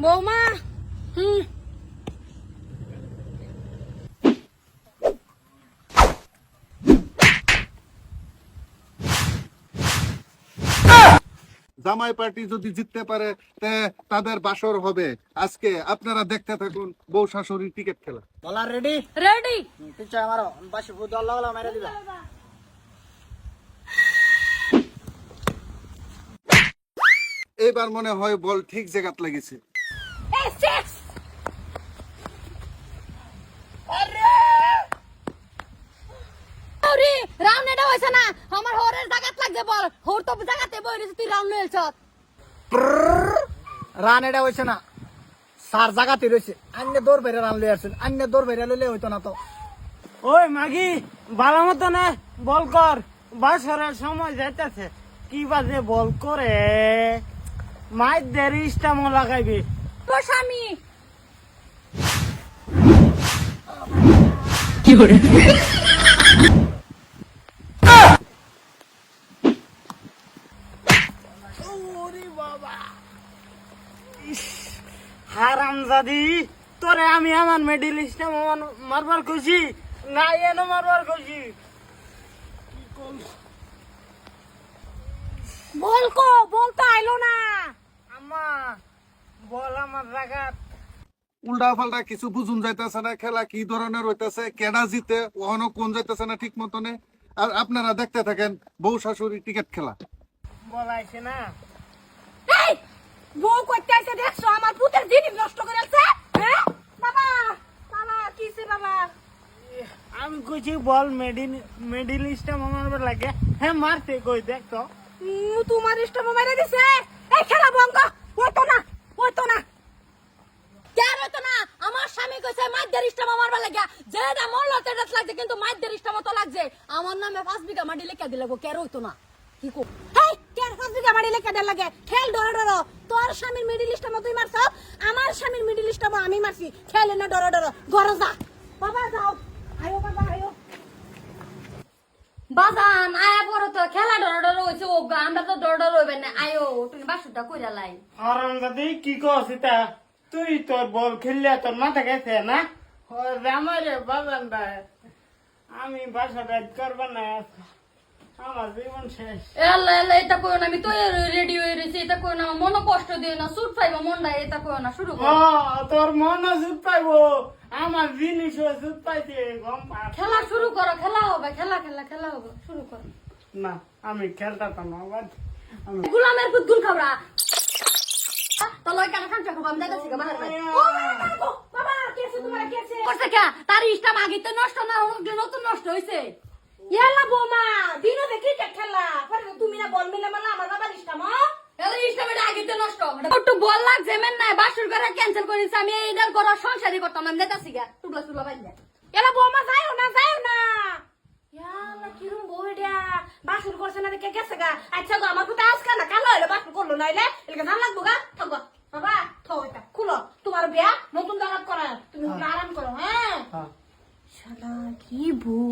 বৌমা হুম। জামাই পার্টি যদি জিততে পারে তাদের বাসর হবে। আজকে আপনারা দেখতে থাকুন বউ শাশুড়ি টিকিট খেলা। বলার রেডি? রেডি। পিছে আমারও। বাসি ফুট আল্লাহ আল্লাহ মেরে দিবা। এইবার মনে হয় বল ঠিক জায়গাত লেগেছে। সিক্স আরে! রাউন্ড এটা হইছে না? আমার হরের জায়গাত লাগছে বল। হর তো জায়গাতে বই রইছে তুই রাউন্ড লইছ রান এটা হইছে না। সার জাগাতে রয়েছে। আন্য দৌড় বেড়ে রান লই আসছেন আন্য দৌড় বেড়ে লইলে হইতো না তো। ওই মাগি ভালো মতো না বল কর। বাসরের সময় যাইতেছে। কি বাজে বল করে? মাইর দেরি ইস্টামো লাগাইবি। তো স্বামী। হারাম জাদি তোরে আমি আমার মেডিল ইস্টাম মারবার খুশি না এনো মারবার খুশি বল কো বল আইলো না আম্মা বল আমার জায়গা উল্টা পাল্টা কিছু বুঝুন যাইতেছে না খেলা কি ধরনের হইতেছে কেডা জিতে ওখানে কোন যাইতেছে না ঠিক মতনে। আর আপনারা দেখতে থাকেন বউ শাশুড়ি টিকিট খেলা। বল আইছে না। বউ করতে আইছে দেখছ আমার পুতের জিনিস নষ্ট করে আছে হ্যাঁ? বাবা বাবা কিসে বাবা? আমি কইছি বল মেডিল মেডেল ইস্টাম মারবার লাগে। হ্যাঁ মারতে কই দেখ তো তোমার ইষ্ট মেরে দিছে। এই খেলা বঙ্গ ওই তো না ওই তো না কেন হইতো না আমার স্বামী কইছে, মাইদের ইষ্ট মারবার লাগিয়া। যেটা মরলো তেটা লাগছে, কিন্তু মাইদের ইষ্ট মতো লাগছে। আমার নামে পাঁচ বিঘা মাটি লেখা দিলে গো কেন হইতো না? কি কো হেই কেন পাঁচ বিঘা মাটি লেখা দেন লাগে? খেল ডর ডর। তোর স্বামীর মিডিল ইষ্ট মতো তুই মারছ? আমার স্বামীর মিডিল ইষ্ট আমি মারছি। খেলে না ডর ডর। ঘর যা। বাবা, যাও। আয়ো, বাবা, আয়ো। বাজান, আয়া পড়ো তো খেলা ডর ডর হইছে, ও আমরা তো ডর ডর হইবে না। আয়ো, তুমি বাসুটা কইরা লাই। হারাম জাদি কি কস এটা? তুই তোর বল খেললে তোর মাথা গেছে না? আমারে বাজান আমি বাসা রাইড করবা না আমার জীবন শেষ। এল্লা এল্লা এটা কইও না আমি তো রেডি হয়ে রইছি এটা কইও না কষ্ট দিও না সুট পাইবা মনটা এটা কইও না শুরু করো। তোর মন পাইবো আমার জিনিস সুদ পাইছে গম পা খেলা শুরু করো খেলা হবে খেলা খেলা খেলা হবে শুরু করো। না আমি খেলতাম না। গুলামের পুতগুল খাবরা তার ইস্টাম আগে তো নষ্ট না হোক নতুন নষ্ট হইছে? ইয়ালা বোমা দিনো দেখি খেলা। পরে তুমি না বল মিলে মালা আমার বাবার একটু বল লাগছে মেন নাই বাসুর করে ক্যান্সেল করেছি আমি এইটার ঘর সংসারই করতাম আমি দেখাচ্ছি গা টুকলা টুকলা বাইলে এলা বোমা যাইও না যাইও না। ইয়ালা কিরম বইডা বাসুর করছে না দেখে গেছে গা। আচ্ছা গো আমার কোথায় আজকে না কালো হইল বাসুর করল না হইলে এলাকা ধান লাগবো গা থাকো বাবা থাও এটা খুলো। তোমার বিয়া নতুন দাঁড়াত করা তুমি ওখানে আরাম করো হ্যাঁ? হ্যাঁ। শালা কি বউ।